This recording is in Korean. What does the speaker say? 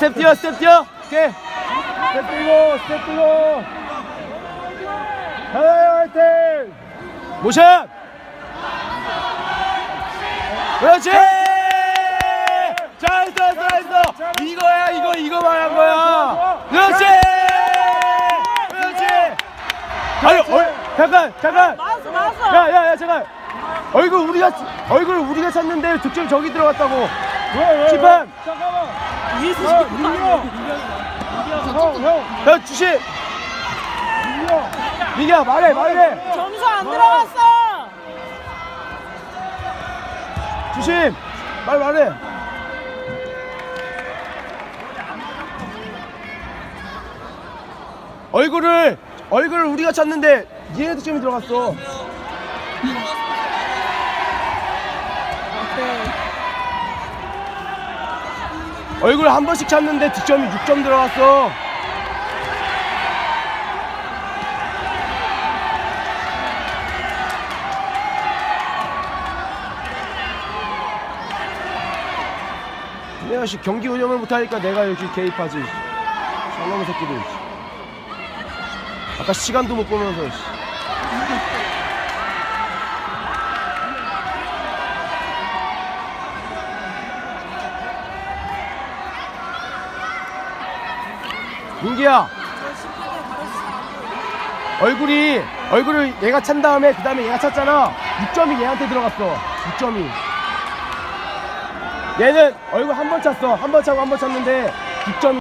스텝 뛰어 스텝 뛰어. 오케이. 스텝 뛰고 스텝 뛰고. 하나요 화이팅! 모션. 그렇지. 잘했어 잘했어. 이거야 이거 이거 말한 거야. 그렇지. 그렇지. 아니 어, 잠깐 잠깐. 나왔어 나왔어. 야야야 잠깐. 얼굴 우리가 얼굴 우리가 찾는데 득점 저기 들어갔다고 심판 잠깐만. 위에서 야, 시켰다 민규야. 형, 형, 야 주심 민규야. 민기야 말해 말해 점수 안 들어갔어. 주심 말 말해. 얼굴을 얼굴을 우리가 찾는데 얘네 득점이 들어갔어 얼굴 한 번씩 찾는데 득점이 6점 들어갔어. 내가 씨 경기 운영을 못하니까 내가 여기 개입하지. 쌍놈의 새끼들. 씨. 아까 시간도 못 보면서 민기야. 얼굴이 얼굴을 얘가 찬 다음에 그 다음에 얘가 찼잖아. 6점이 얘한테 들어갔어. 6점이. 얘는 얼굴 한 번 찼어. 한 번 차고 한 번 찼는데 6점이